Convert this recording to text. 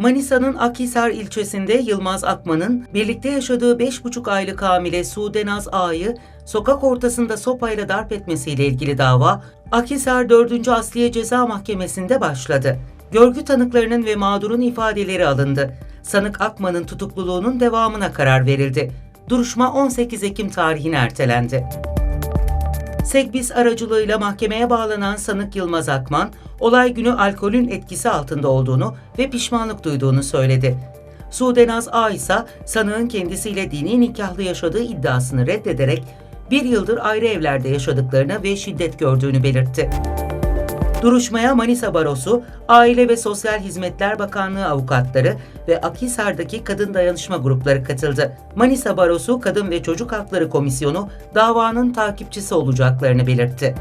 Manisa'nın Akhisar ilçesinde Yılmaz Akman'ın birlikte yaşadığı 5,5 aylık hamile Sudenaz Ağa'yı sokak ortasında sopayla darp etmesiyle ilgili dava Akhisar 4. Asliye Ceza Mahkemesi'nde başladı. Görgü tanıklarının ve mağdurun ifadeleri alındı. Sanık Akman'ın tutukluluğunun devamına karar verildi. Duruşma 18 Ekim tarihine ertelendi. Segbis aracılığıyla mahkemeye bağlanan sanık Yılmaz Akman, olay günü alkolün etkisi altında olduğunu ve pişmanlık duyduğunu söyledi. Sudenaz A ise sanığın kendisiyle dini nikahlı yaşadığı iddiasını reddederek bir yıldır ayrı evlerde yaşadıklarını ve şiddet gördüğünü belirtti. Duruşmaya Manisa Barosu, Aile ve Sosyal Hizmetler Bakanlığı avukatları ve Akhisar'daki kadın dayanışma grupları katıldı. Manisa Barosu Kadın ve Çocuk Hakları Komisyonu davanın takipçisi olacaklarını belirtti.